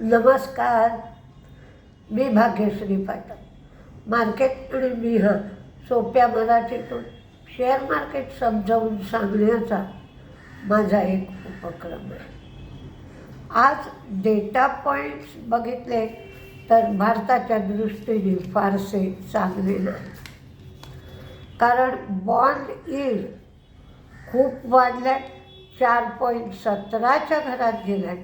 नमस्कार. मी भाग्यश्री पाठक मार्केट आणि मी हा सोप्या मराठीतून शेअर मार्केट समजावून सांगण्याचा माझा एक उपक्रम आहे. आज डेटा पॉईंट्स बघितले तर भारताच्या दृष्टीने फारसे चांगले नाही. कारण बॉन्ड यील्ड खूप वाढल्या. चार पॉईंट सतराच्या घरात गेल्या.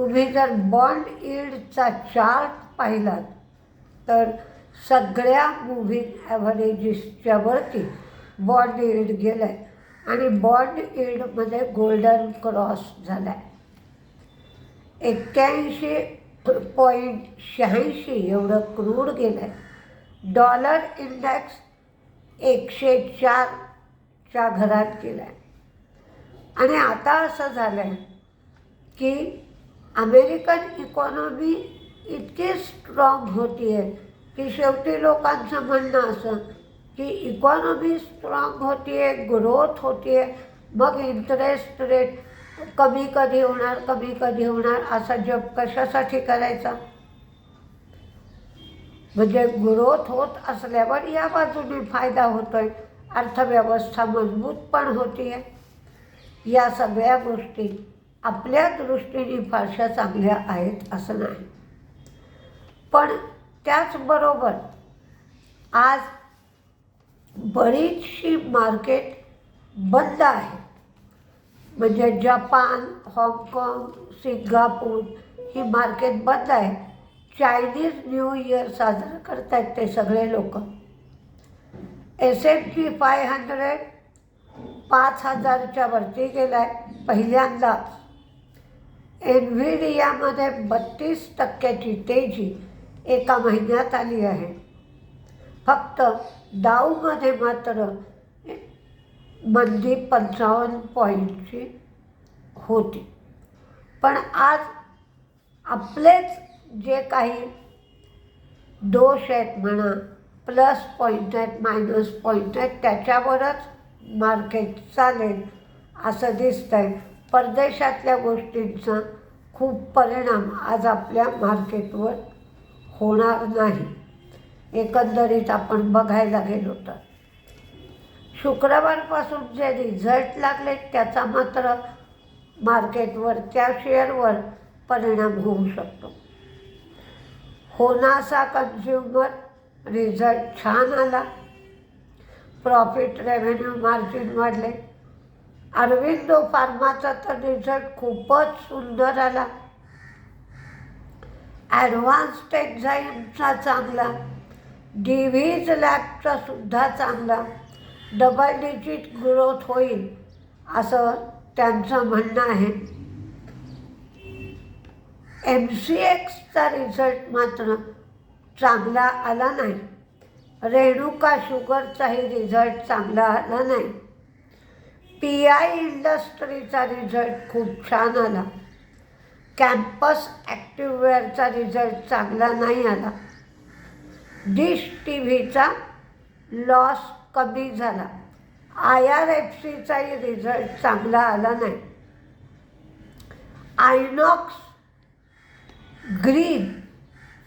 तुम्ही जर बॉन्ड ईडचा चार्ट पाहिलात तर सगळ्या मुव्हिंग ॲव्हरेजेसच्या वरती बॉन्ड ईड गेलं आहे आणि बॉन्ड ईडमध्ये गोल्डन क्रॉस झाला आहे एक्क्याऐंशी पॉईंट शहाऐंशी एवढं क्रूड गेलं आहे डॉलर इंडेक्स एकशे चारच्या घरात गेला आहे आणि आता असं झालं आहे की अमेरिकन इकॉनॉमी इतकी स्ट्रॉंग होती आहे की शेवटी लोकांचं म्हणणं असं की इकॉनॉमी स्ट्रॉंग होती आहे ग्रोथ होती आहे मग इंटरेस्ट रेट कमी कधी होणार कमी कधी होणार असा जप कशासाठी करायचा? म्हणजे ग्रोथ होत असल्यावर या बाजूने फायदा होतोय अर्थव्यवस्था मजबूत पण होती आहे. या सगळ्या गोष्टी आपल्या दृष्टीने फारशा चांगल्या आहेत असं नाही. पण त्याचबरोबर आज बरीचशी मार्केट बंद आहे. म्हणजे जपान हाँगकाँग सिंगापूर ही मार्केट बंद आहे चायनीज न्यू इयर साजर करत आहेत ते सगळे लोक. S M G five hundred पाच हजारच्या वरती गेला आहे पहिल्यांदाच. एनव्हिडियामध्ये बत्तीस टक्क्याची तेजी एका महिन्यात आली आहे. फक्त डाऊमध्ये मात्र मंदी पंचावन्न पॉईंटची होती. पण आज आपलेच जे काही दोष आहेत म्हणा प्लस पॉईंट आहेत मायनस पॉईंट आहेत त्याच्यावरच मार्केट चालेल असं दिसतंय. परदेशातल्या गोष्टींचा खूप परिणाम आज आपल्या मार्केटवर होणार नाही. एकंदरीत आपण बघायला गेलो तर. शुक्रवारपासून जे रिझल्ट लागले त्याचा मात्र मार्केटवर त्या शेअरवर परिणाम होऊ शकतो. होनासा कन्झ्युमर रिझल्ट छान आला. प्रॉफिट रेव्हेन्यू मार्जिन वाढले. अरविंदो फार्माचा तर रिझल्ट खूपच सुंदर आला. ॲडव्हान्स टेक्झाईमचा चांगला. डी व्हीज लॅबचा सुद्धा चांगला. डबल डिजिट ग्रोथ होईल असं त्यांचं म्हणणं आहे. एम सी एक्सचा रिझल्ट मात्र चांगला आला नाही. रेणुका शुगरचाही रिझल्ट चांगला आला नाही. पी आय इंडस्ट्रीचा रिझल्ट खूप छान आला. कॅम्पस ॲक्टिववेअरचा रिझल्ट चांगला नाही आला. डिश टी व्हीचा लॉस कमी झाला. आय आर एफ सीचाही रिझल्ट चांगला आला नाही. आयनॉक्स ग्रीन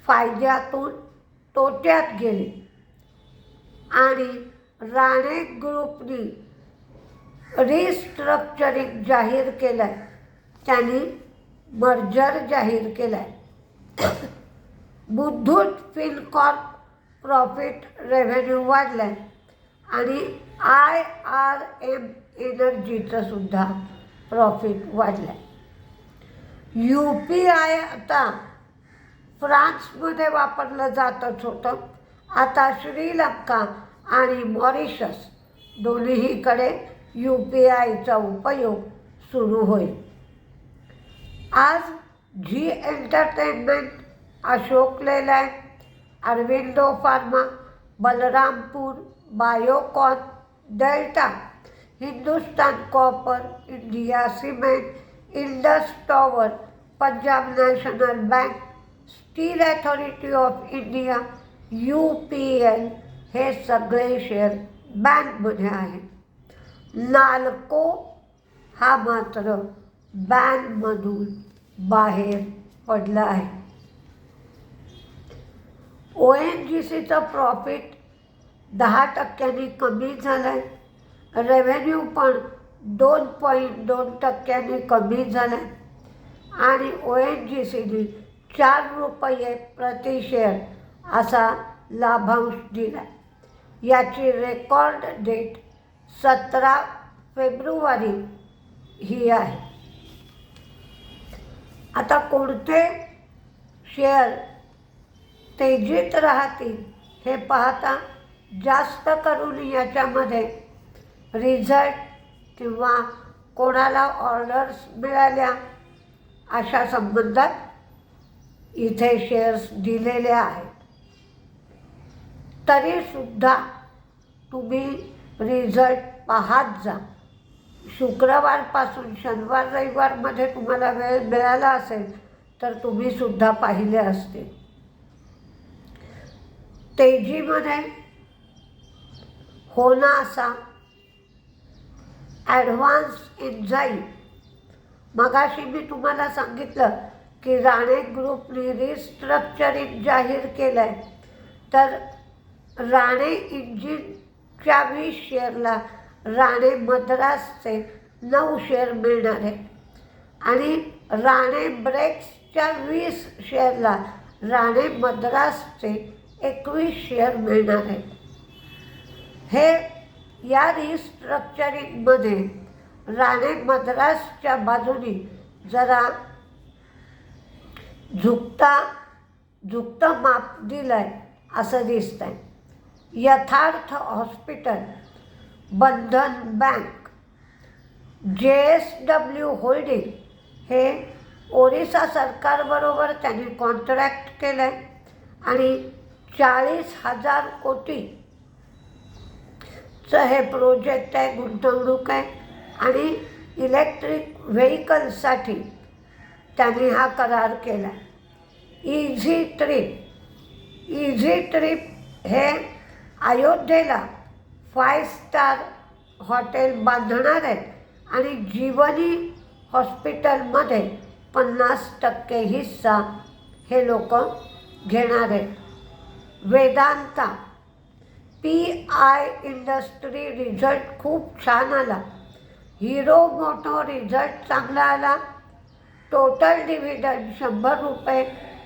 फायद्यातून तोट्यात गेले. आणि राणे ग्रुपनी रिस्ट्रक्चरिंग जाहीर केलं आहे त्यांनी मर्जर जाहीर केलं आहे बुद्धूत फिनकॉर्प प्रॉफिट रेव्हेन्यू वाढलं आहे आणि आय आर एम एनर्जीचं सुद्धा प्रॉफिट वाढलं आहे यू पी आय आता फ्रान्समध्ये वापरलं जातच होतं. आता श्रीलंका आणि मॉरिशस दोन्हीकडे यू पी आयचा उपयोग सुरू होईल. आज Zee entertainment Ashok Leyland Aurobindo pharma Balrampur Biocon Delta Hindustan copper India cement Indus tower Punjab national bank steel authority of India U P L हे सगळे शेअर बँकमध्ये आहेत. नाल्को हा मात्र बँकमधून बाहेर पडला आहे. ओ एन जी सीचं प्रॉफिट दहा टक्क्यांनी कमी झालं आहे रेव्हेन्यू पण दोन पॉईंट दोन टक्क्यांनी कमी झालं आहे आणि ओ एन जी सीने चार रुपये प्रति शेअर असा लाभांश दिला याची रेकॉर्ड डेट सतरा फेब्रुवारी ही आहे. आता कोणते शेअर तेजीत राहतील हे पाहता जास्त करून याच्यामध्ये रिझल्ट किंवा कोणाला ऑर्डर्स मिळाल्या अशा संबंधात इथे शेअर्स दिलेले आहेत. तरीसुद्धा तुम्ही रिझल्ट पाहत जा. शुक्रवारपासून शनिवार रविवारमध्ये तुम्हाला वेळ मिळाला असेल तर तुम्ही सुद्धा पाहिले असतील तेजीमध्ये होनासा ॲडव्हान्स एन्झाईम मगाशी मी तुम्हाला सांगितलं की राणे ग्रुपने रिस्ट्रक्चरिंग जाहीर केलं आहे तर राणे इंजिन च्या वीस शेअरला राणे मद्रासचे नऊ शेअर मिळणार. आहे आणि राणे ब्रेक्सच्या वीस शेअरला राणे मद्रासचे एकवीस शेअर मिळणार. आहे हे या रिस्ट्रक्चरिंगमध्ये राणे मद्रासच्या बाजूनी जरा झुकता झुकतं माप दिलं आहे असं दिसतं आहे Yatharth hospital Bandhan bank J S W holding हे ओरिसा सरकारबरोबर त्यांनी कॉन्ट्रॅक्ट केलं आहे आणि चाळीस हजार कोटीचं हे प्रोजेक्ट आहे गुंतवणूक आहे आणि इलेक्ट्रिक व्हेकल्ससाठी त्यांनी हा करार केला इझी ट्रिप इझी ट्रिप हे अयोध्येला फाय स्टार हॉटेल बांधणार आहेत. आणि जीवनी हॉस्पिटलमध्ये पन्नास टक्के हिस्सा हे लोक घेणार आहेत. Vedanta P I industry result खूप छान आला. हिरो मोटो रिझल्ट चांगला आला. टोटल डिव्हिडंड शंभर रुपये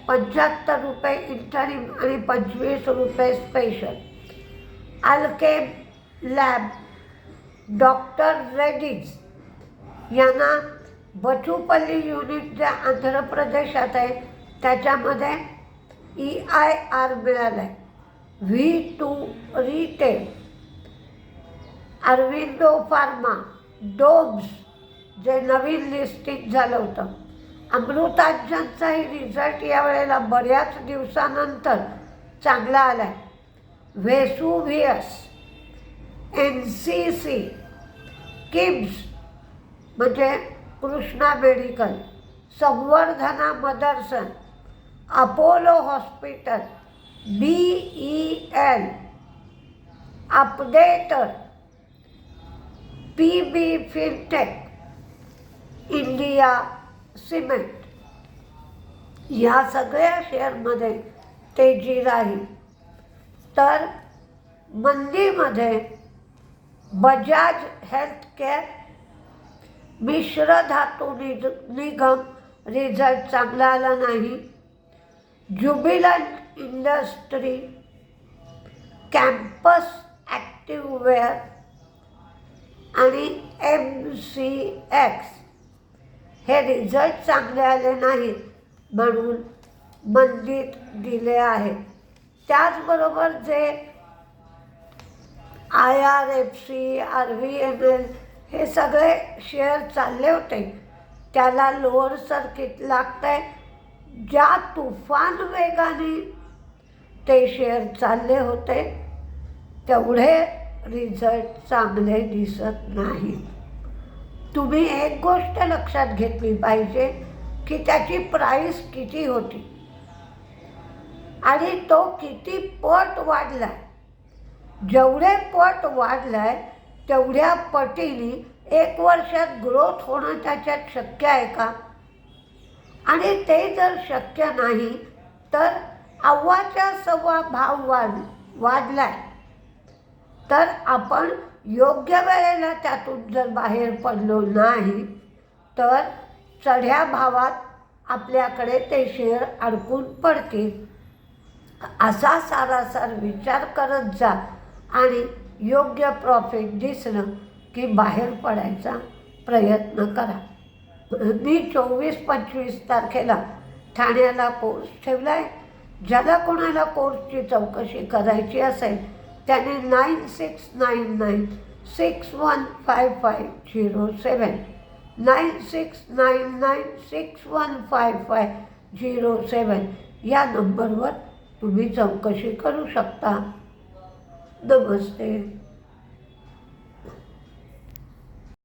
पंच्याहत्तर रुपये इंटरिम आणि पंचवीस रुपये special Alkem lab doctor Reddy's यांना बचूपल्ली युनिट जे आंध्र प्रदेशात आहे. त्याच्यामध्ये ई आय आर मिळालं आहे V two retail Aurobindo pharma Dobbs जे नवीन लिस्टिंग झालं होतं. अमृतांजनचाही रिझल्ट यावेळेला बऱ्याच दिवसानंतर चांगला आला आहे एन सी सी किम्स म्हणजे Krishna medical, Samvardhana Motherson, Apollo hospital B E L updater P B fintech India cement. ह्या सगळ्या शेअरमध्ये तेज़ी राहील. तर मंदीमध्ये बजाज हेल्थकेअर मिश्र धातू निज निगम रिझल्ट चांगला आला नाही. ज्युबिलंट इंडस्ट्री कॅम्पस ॲक्टिववेअर आणि एम सी एक्स हे रिझल्ट चांगले आले नाहीत म्हणून मंदीत दिले आहेत त्याचबरोबर J I R F C R V M L हे सगळे शेअर चालले होते त्याला लोअर सर्किट लागतं आहे ज्या तुफान वेगाने ते शेअर चालले होते तेवढे रिझल्ट चांगले दिसत नाहीत तुम्ही एक गोष्ट लक्षात घेतली पाहिजे की त्याची प्राईस किती होती? आणि तो किती पट वाढला जेवढे पट वाढलाय तेवढ्या पटीने एक वर्षात ग्रोथ होणं त्याच्यात शक्य आहे का? आणि ते जर शक्य नाही तर अव्वाच्या सव्वा भाव वाढ वाढलाय. तर आपण योग्य वेळेला त्यातून जर बाहेर पडलो नाही तर चढ्या भावात आपल्याकडे ते शेअर अडकून पडतील. असा सारासार विचार करत जा आणि योग्य प्रॉफिट दिसलं की बाहेर पडायचा प्रयत्न करा. मी चोवीस पंचवीस तारखेला ठाण्याला कोर्स ठेवला आहे ज्याला कोणाला कोर्सची चौकशी करायची असेल त्याने nine six nine nine six one five five zero seven nine six nine nine six one five five zero seven या नंबरवर तुम्ही चौकशी करू शकता. नमस्ते.